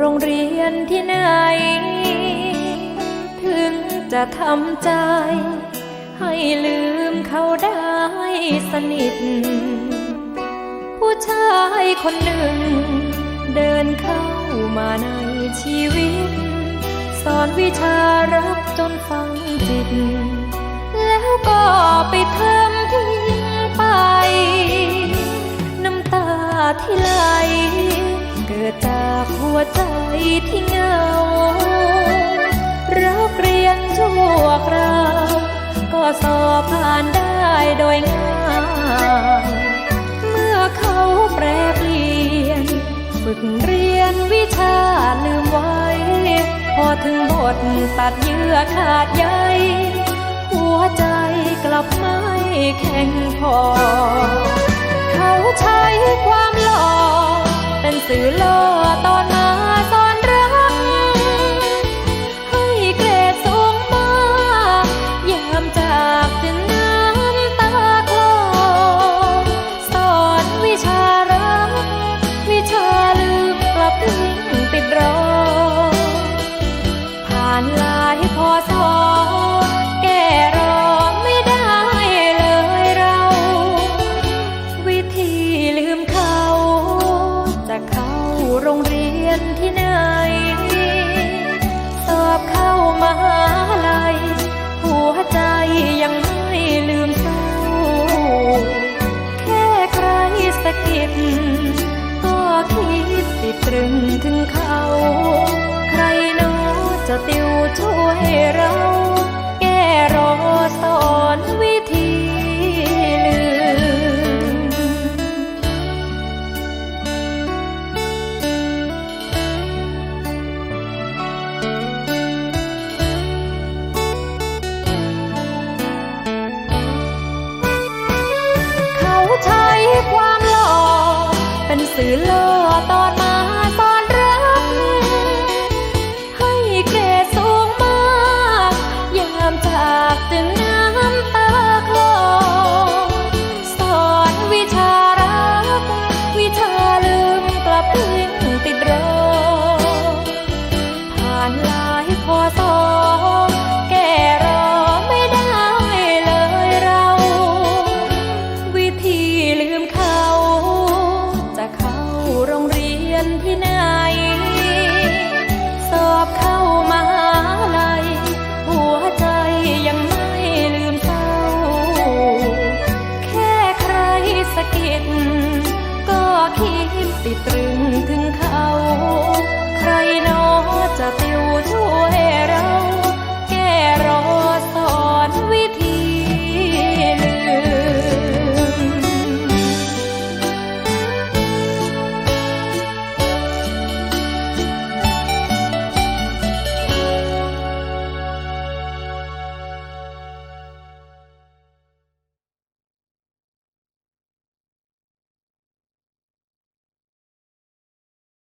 โรงเรียนที่ไหน ถึงจะทำใจ ให้ลืมเขาได้สนิท ผู้ชายคนหนึ่ง เดินเข้ามาในชีวิต สอนวิชารักจนฟังจิต แล้วก็ไปทำทิ้งไป น้ำตาที่ไหลเกิดจาก หัวใจที่เงา รักเรียนชั่วคราว ก็สอบผ่านได้โดยง่ายเมื่อเขาแปรเปลี่ยน ฝึกเรียนวิชาลืมไว้ พอถึงบทตัดเยื่อขาดใยหัวใจกลับไม่แข็งพอ เขาใช้ความ ติวช่วยเรา แก้รอสอนวิธีลืม เขาใช้ความหล่อเป็นสื่อล่อตอ